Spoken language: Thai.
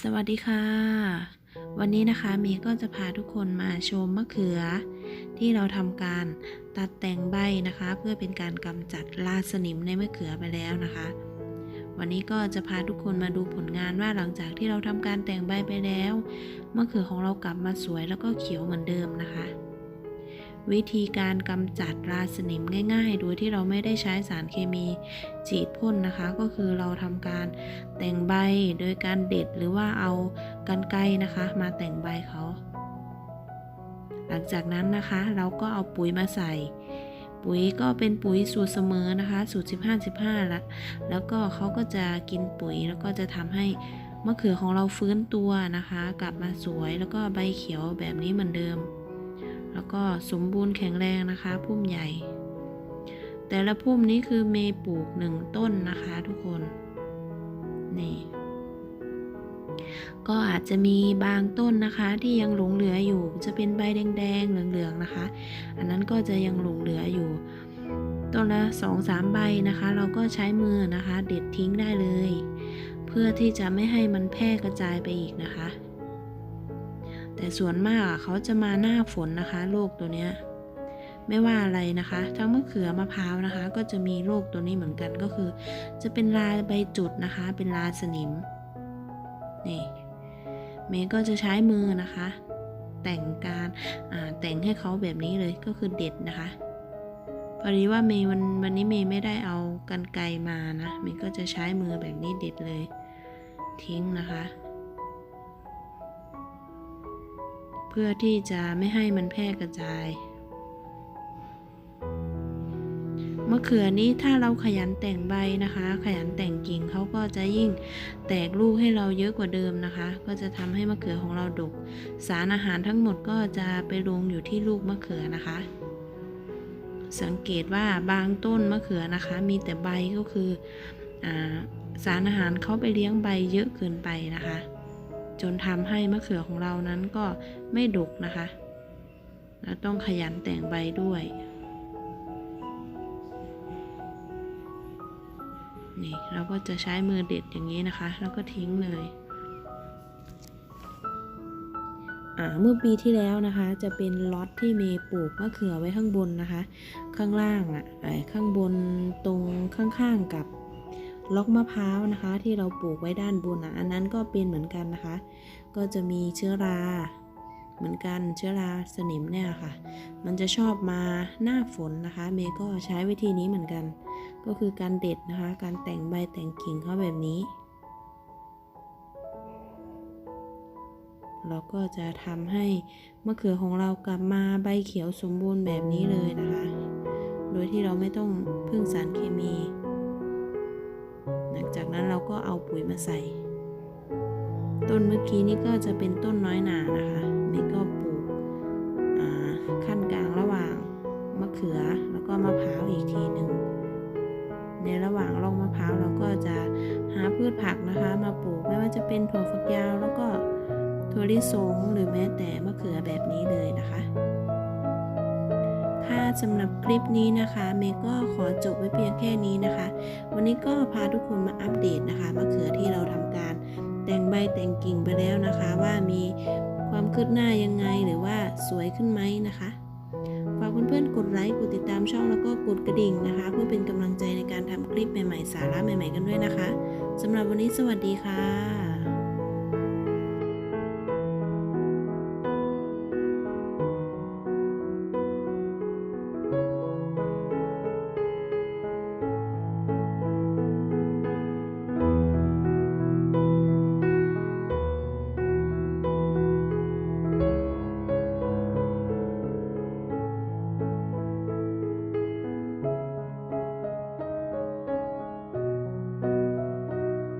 สวัสดีค่ะ วันนี้นะคะเมย์ก็จะพาทุกคนมาชมมะเขือ ที่เราทำการตัดแต่งใบนะคะ เพื่อเป็นการกำจัดราสนิมในมะเขือไปแล้วนะคะ วันนี้ก็จะพาทุกคนมาดูผลงานว่าหลังจากที่เราทำการแต่งใบไปแล้วมะเขือของเรากลับมาสวยแล้วก็เขียวเหมือนเดิมนะคะ วิธีการกำจัดราสนิมง่าย ๆ โดยที่เราไม่ได้ใช้สารเคมีฉีดพ่นนะคะ ก็คือเราทำการแต่งใบโดยการเด็ดหรือว่าเอากันไกนะคะ มาแต่งใบเขา หลังจากนั้นนะคะเราก็เอาปุ๋ยมาใส่ ปุ๋ยก็เป็นปุ๋ยสูตรเสมอนะคะ สูตร 15 15ล้วแล้วก็เขาก็จะกินปุ๋ยแล้วก็จะทำให้มะเขือของเราฟื้นตัวนะคะ กลับมาสวยแล้วก็ใบเขียวแบบนี้เหมือนเดิม แล้วก็สมบูรณ์แข็งแรงนะคะ พุ่มใหญ่ แต่ละพุ่มนี้คือเมย์ปลูกหนึ่งต้นนะคะทุกคน นี่ ก็อาจจะมีบางต้นนะคะที่ยังหลงเหลืออยู่ จะเป็นใบแดงๆเหลืองๆนะคะ อันนั้นก็จะยังหลงเหลืออยู่ ต้นละสองสามใบนะคะ เราก็ใช้มือนะคะ เด็ดทิ้งได้เลย เพื่อที่จะไม่ให้มันแพร่กระจายไปอีกนะคะ แต่ส่วนมากเขาจะมาหน้าฝนนะคะโรคตัวเนี้ยไม่ว่าอะไรนะคะ ทั้งมะเขือมะพร้าวนะคะ ก็จะมีโรคตัวนี้เหมือนกันก็คือ จะเป็นลาใบจุดนะคะ เป็นลาสนิมนี่เมย์ก็จะใช้มือนะคะ แต่งการแต่งให้เขาแบบนี้เลยก็คือเด็ดนะคะพอดีว่าเมย์วันวันนี้เมย์ไม่ได้เอากันไกรมานะเมย์ก็จะใช้มือแบบนี้เด็ดเลย ทิ้งนะคะ พื่อที่จะไม่ให้มันแพร่กระจาย มะเขือนี้ถ้าเราขยันแต่งใบนะคะ ขยันแต่งกิ่งเขาก็จะยิ่งแตกลูกให้เราเยอะกว่าเดิมนะคะ ก็จะทำให้มะเขือของเราดก สารอาหารทั้งหมดก็จะไปลงอยู่ที่ลูกมะเขือนะคะ สังเกตว่าบางต้นมะเขือนะคะ มีแต่ใบก็คืออสารอาหารเขาไปเลี้ยงใบเยอะเกินไปนะคะ จนทำให้มะเขือของเรานั้นก็ไม่ดกนะคะและต้องขยันแต่งใบด้วย นี่เราก็จะใช้มือเด็ดอย่างนี้นะคะ แล้วก็ทิ้งเลยอ่าเมื่อปีที่แล้วนะคะ จะเป็นล็อตที่เมย์ปลูกมะเขือไว้ข้างบนนะคะ ข้างล่างอะข้างบนตรงข้างๆกับ ล็อกมะพร้าวนะคะ ที่เราปลูกไว้ด้านบนอะอันนั้นก็เป็นเหมือนกันนะคะ ก็จะมีเชื้อรา เหมือนกันเชื้อราสนิมเนี่ยค่ะ มันจะชอบมาหน้าฝนนะคะ เมย์ก็ใช้วิธีนี้เหมือนกัน ก็คือการเด็ดนะคะ การแต่งใบแต่งกิ่งเขาแบบนี้ เราก็จะทำให้มะเขือของเรากลับมาใบเขียวสมบูรณ์แบบนี้เลยนะคะ โดยที่เราไม่ต้องพึ่งสารเคมี จากนั้นเราก็เอาปุ๋ยมาใส่ ต้นเมื่อกี้นี่ก็จะเป็นต้นน้อยหนานะคะนี่ก็ปลูกขั้นกลางระหว่างมะเขือแล้วก็มะพร้าวอีกทีหนึ่งในระหว่างร่องมะพร้าวเราก็จะหาพืชผักนะคะ มาปลูกไม่ว่าจะเป็นถั่วฝักยาวแล้วก็ถั่วลิสงหรือแม้แต่มะเขือแบบนี้เลยนะคะ ค่ะสำหรับคลิปนี้นะคะ เมย์ก็ขอจบไว้เพียงแค่นี้นะคะ วันนี้ก็พาทุกคนมาอัปเดตนะคะมะเขือที่เราทำการแต่งใบแต่งกิ่งไปแล้วนะคะ ว่ามีความคืบหน้ายังไงหรือว่าสวยขึ้นไหมนะคะฝากเพื่อนๆกดไลค์กดติดตามช่องแล้วก็กดกระดิ่งนะคะ เพื่อเป็นกำลังใจในการทำคลิปใหม่ๆ สาระใหม่ ๆ กันด้วยนะคะสำหรับวันนี้สวัสดีค่ะ